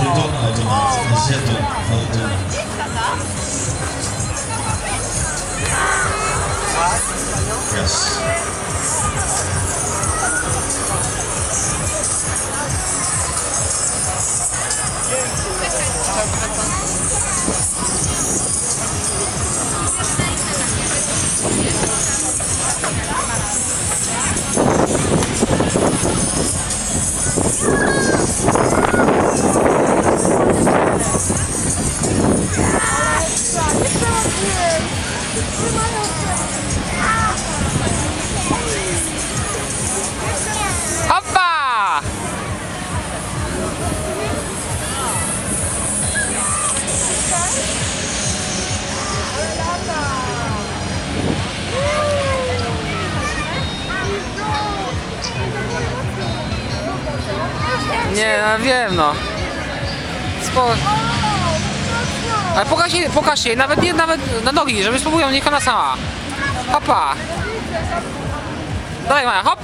Jeton, Jeton, Jeton, Jeton. Yes. Nie, wiem no. Ale pokaż jej, pokaż jej, nawet nie, nawet na nogi, żeby spróbują, niech ona sama. Hopa. Dawaj Maja, hop.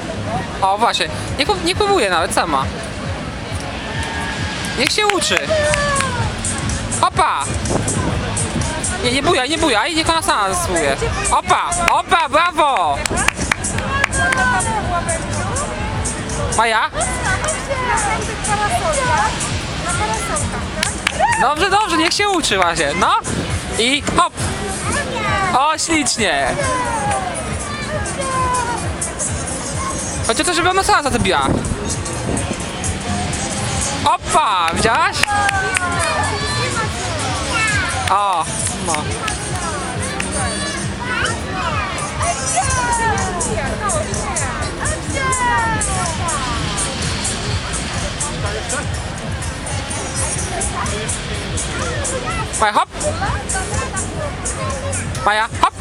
O właśnie, nie, prób- nie próbuje nawet sama. Niech się uczy. Hopa. Nie, nie bujaj, nie bujaj, niech ona sama spróbuje. Opa, opa, brawo. Maja? Dobrze, dobrze, niech się uczy właśnie. No i hop. O, ślicznie. Chociaż to, żeby ona sama za to biła. Opa, widziałaś? O, no. Maja, hop. Maja, hop.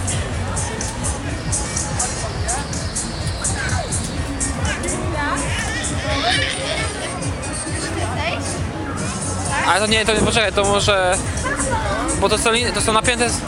Ale to nie, to nie, poczekaj, to może... Bo to są, to są napięte... z-